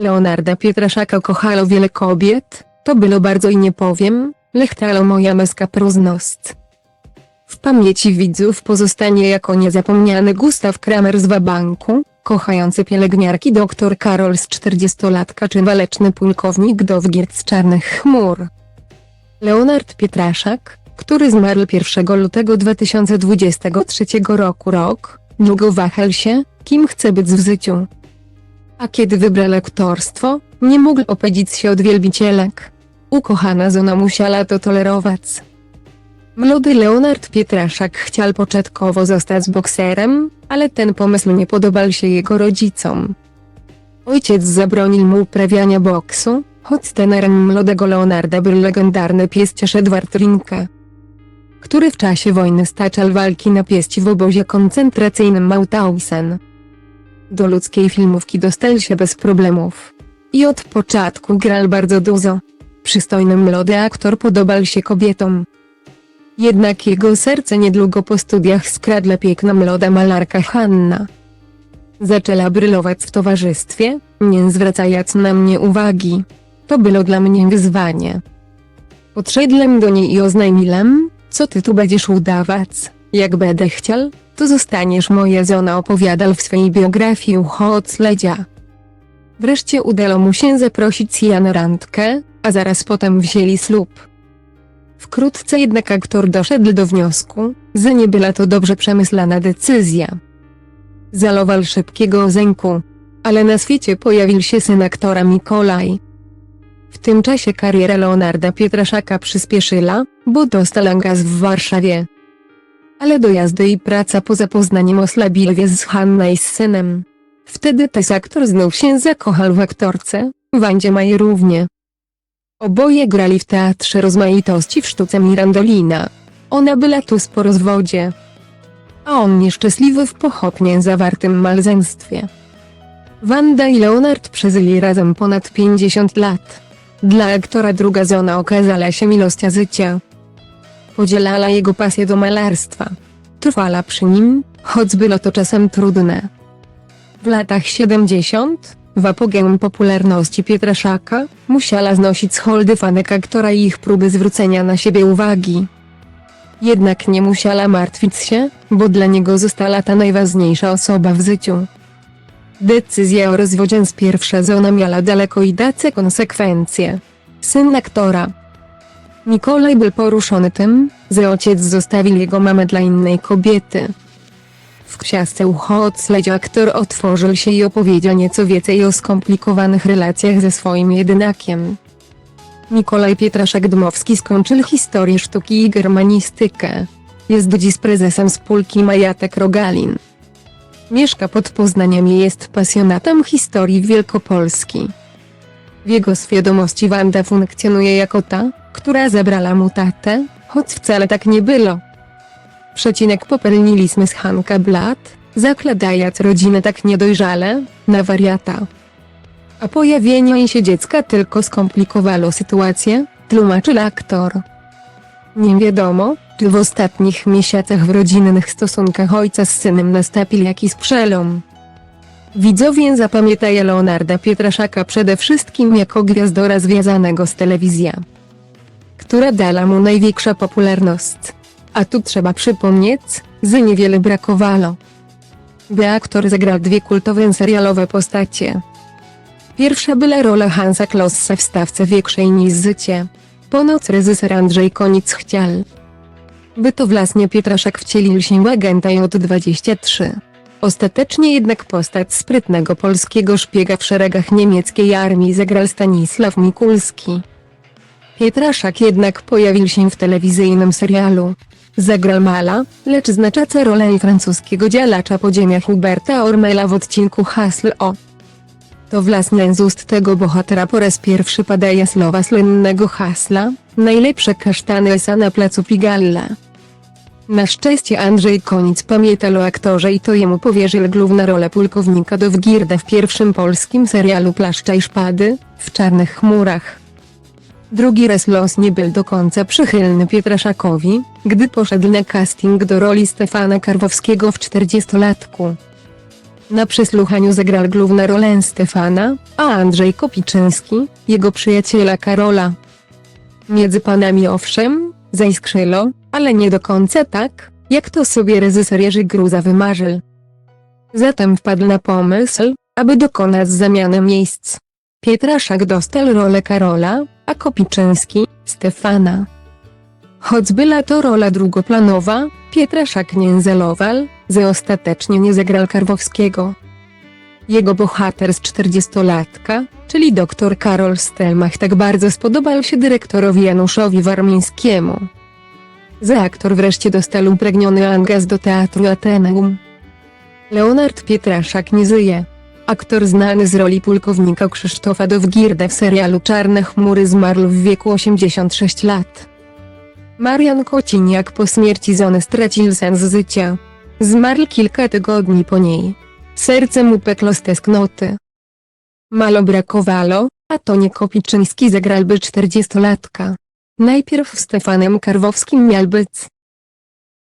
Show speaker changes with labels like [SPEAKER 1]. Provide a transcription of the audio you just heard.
[SPEAKER 1] Leonarda Pietraszaka kochalo wiele kobiet, to było bardzo i nie powiem, lechtalo moja meska próżnost. W pamięci widzów pozostanie jako niezapomniany Gustaw Kramer z Wabanku, kochający pielęgniarki dr Karol z 40-latka czy waleczny pułkownik Dowgierd z Czarnych Chmur. Leonard Pietraszak, który zmarł 1 lutego 2023 roku rok, długo wahał się, kim chce być w życiu. A kiedy wybrał lektorstwo, nie mógł opowiedzieć się od wielbicielek. Ukochana żona musiała to tolerować. Młody Leonard Pietraszak chciał początkowo zostać bokserem, ale ten pomysł nie podobał się jego rodzicom. Ojciec zabronił mu uprawiania boksu, choć trenerem młodego Leonarda był legendarny pieściarz Edward Rinke, który w czasie wojny staczał walki na pieści w obozie koncentracyjnym Mauthausen. Do ludzkiej filmówki dostał się bez problemów. I od początku grał bardzo dużo. Przystojny młody aktor podobał się kobietom. Jednak jego serce niedługo po studiach skradła piękna młoda malarka Hanna. Zaczęła brylować w towarzystwie, nie zwracając na mnie uwagi. To było dla mnie wyzwanie. Podszedłem do niej i oznajmiłem, co ty tu będziesz udawać, jak będę chciał, to zostaniesz moja żona opowiadał w swojej biografii śledzia. Wreszcie udało mu się zaprosić Jan randkę, a zaraz potem wzięli ślub. Wkrótce jednak aktor doszedł do wniosku, że nie była to dobrze przemyślana decyzja. Zalował szybkiego zęku. Ale na świecie pojawił się syn aktora Mikolaj. W tym czasie kariera Leonarda Pietraszaka przyspieszyła, bo dostał angaz w Warszawie. Ale dojazdy i praca poza Poznaniem osłabili więź z Hanna i z synem. Wtedy też aktor znów się zakochał w aktorce, Wandzie Majerównie. Oboje grali w teatrze rozmaitości w sztuce Mirandolina. Ona była tu po rozwodzie. A on nieszczęśliwy w pochopnie zawartym małżeństwie. Wanda i Leonard przeżyli razem ponad 50 lat. Dla aktora druga żona okazała się miłościa życia. Podzielała jego pasję do malarstwa. Trwała przy nim, choć było to czasem trudne. W latach 70, w apogeum popularności Pietraszaka, musiała znosić holdy fanek aktora i ich próby zwrócenia na siebie uwagi. Jednak nie musiała martwić się, bo dla niego została ta najważniejsza osoba w życiu. Decyzja o rozwodzie z pierwsza żona miała daleko idące konsekwencje. Syn aktora. Nikolaj był poruszony tym, że ojciec zostawił jego mamę dla innej kobiety. W książce Ucho od śledzia aktor otworzył się i opowiedział nieco więcej o skomplikowanych relacjach ze swoim jedynakiem. Nikolaj Pietraszek-Dmowski skończył historię sztuki i germanistykę. Jest dziś prezesem spółki Majatek Rogalin. Mieszka pod Poznaniem i jest pasjonatem historii Wielkopolski. W jego świadomości Wanda funkcjonuje jako ta, która zabrała mu tatę, choć wcale tak nie było. Przecinek popełniliśmy z Hanka Blat, zakładając rodzinę tak niedojrzale, na wariata. A pojawienie się dziecka tylko skomplikowało sytuację, tłumaczył aktor. Nie wiadomo, czy w ostatnich miesiącach w rodzinnych stosunkach ojca z synem nastąpił jakiś przelom. Widzowie zapamiętają Leonarda Pietraszaka przede wszystkim jako gwiazdora związanego z telewizją, która dała mu największa popularność. A tu trzeba przypomnieć, że niewiele brakowało. By aktor zagrał dwie kultowe serialowe postacie. Pierwsza była rola Hansa Klossa w stawce większej niż życie. Ponoć reżyser Andrzej Konic chciał. By to właśnie Pietraszak wcielił się w agenta J23. Ostatecznie jednak postać sprytnego polskiego szpiega w szeregach niemieckiej armii zagrał Stanisław Mikulski. Pietraszak jednak pojawił się w telewizyjnym serialu. Zagrał Mala, lecz znaczaca rolę francuskiego działacza podziemia Huberta Ormela w odcinku Hasl o. To właśnie z ust tego bohatera po raz pierwszy padają słowa słynnego hasla, najlepsze kasztany esa na placu Pigalla. Na szczęście Andrzej Konic pamiętał o aktorze i to jemu powierzył główną rolę pułkownika Dowgirda w pierwszym polskim serialu Plaszcza i Szpady, w Czarnych Chmurach. Drugi raz los nie był do końca przychylny Pietraszakowi, gdy poszedł na casting do roli Stefana Karwowskiego w 40-latku. Na przesłuchaniu zagrał główną rolę Stefana, a Andrzej Kopiczyński, jego przyjaciela Karola. Między panami owszem, zaiskrzylo, ale nie do końca tak, jak to sobie reżyser Jerzy Gruza wymarzył. Zatem wpadł na pomysł, aby dokonać zamiany miejsc. Pietraszak dostał rolę Karola, a Kopiczyński – Stefana. Choć była to rola drugoplanowa, Pietraszak nie zelował, że ostatecznie nie zagrał Karwowskiego. Jego bohater z 40-latka, czyli dr Karol Stelmach tak bardzo spodobał się dyrektorowi Januszowi Warmińskiemu. Za aktor wreszcie dostał upragniony angaż do teatru Ateneum. Leonard Pietraszak nie żyje. Aktor znany z roli pułkownika Krzysztofa Dowgirda w serialu Czarne chmury zmarł w wieku 86 lat. Marian Kociniak po śmierci żony stracił sens życia. Zmarł kilka tygodni po niej. Serce mu peklo z tęsknoty. Malo brakowało, a to nie Kopiczyński zagrałby 40-latka. Najpierw Stefanem Karwowskim miał być,